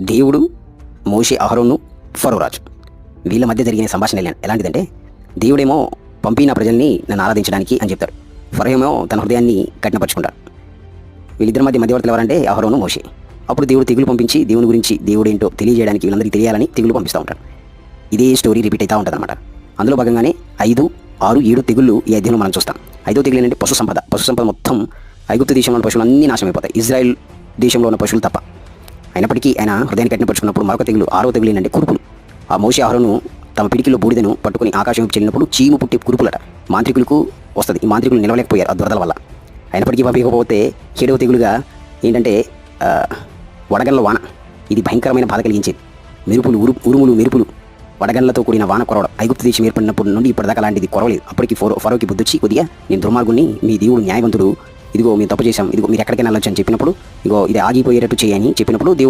దేవుడు మోషే అహరోను ఫరోరాజు. వీళ్ళ మధ్య జరిగిన సంభాషణ ఎలాంటిదంటే దేవుడేమో పంపిన ప్రజల్ని నన్ను ఆరాధించడానికి అని చెప్తాడు. ఫరహేమో తన హృదయాన్ని కఠినపరుచుకుంటాడు. వీళ్ళిద్దరి మధ్య మధ్యవర్తులు ఎవరంటే అహరోను మోషే. అప్పుడు దేవుడు తెగులు పంపించి దేవుని గురించి దేవుడు ఏంటో తెలియజేయడానికి వీళ్ళందరికీ తెలియాలని తెగులు పంపిస్తూ ఉంటాడు. ఇదే స్టోరీ రిపీట్ అవుతూ ఉంటుంది అనమాట అందులో భాగంగానే ఐదు ఆరు ఏడు తెగుళ్ళు ఈ అధ్యయనం మనం చూస్తాం. ఐదో తెగులు ఏంటంటే పశు సంపద పశు సంపద మొత్తం ఐగుప్తు దేశంలో ఉన్న పశువులు అన్నీ నాశనం ఇజ్రాయెల్ దేశంలో ఉన్న పశువులు తప్ప. అయినప్పటికీ ఆయన హృదయాన్ని కట్టినపరుచుకున్నప్పుడు మరొక తెగులు ఆరో తెగులు ఏంటంటే కురుపులు. ఆ మోషే ఆహారను తమ పిడికిలో బూడిదను పట్టుకుని ఆకాశం చెల్లినప్పుడు చీము పుట్టి కురుపులట. మాంత్రికులకు వస్తుంది. ఈ మాంత్రికులు నిలవలేకపోయారు ఆ దురదల వల్ల. అయినప్పటికీ పంపించకపోతే ఏడవ తెగులుగా ఏంటంటే ఆ, వడగండ్ల వాన. ఇది భయంకరమైన బాధ కలిగించేది. మెరుపులు ఉరు ఉరుములు మెరుపులు. వడగండ్లతో కూడిన వాన కొరవడం. ఐగుప్తు దేశం ఏర్పడినప్పటి నుండి ఇప్పటిదాకా అలాంటిది కొరవలేదు. అప్పటికి ఫోరో ఫరోకి బుద్ధొచ్చి కొద్దిగా నేను దుర్మార్గుని మీ దేవుడు న్యాయవంతుడు. ఇదిగో మేము తప్పు చేశాం. ఇదిగో మీరు ఎక్కడికైనా వెళ్ళొచ్చు అని చెప్పినప్పుడు ఇగో ఇది ఆగిపోయేటట్టు చేయని చెప్పినప్పుడు దేవుడు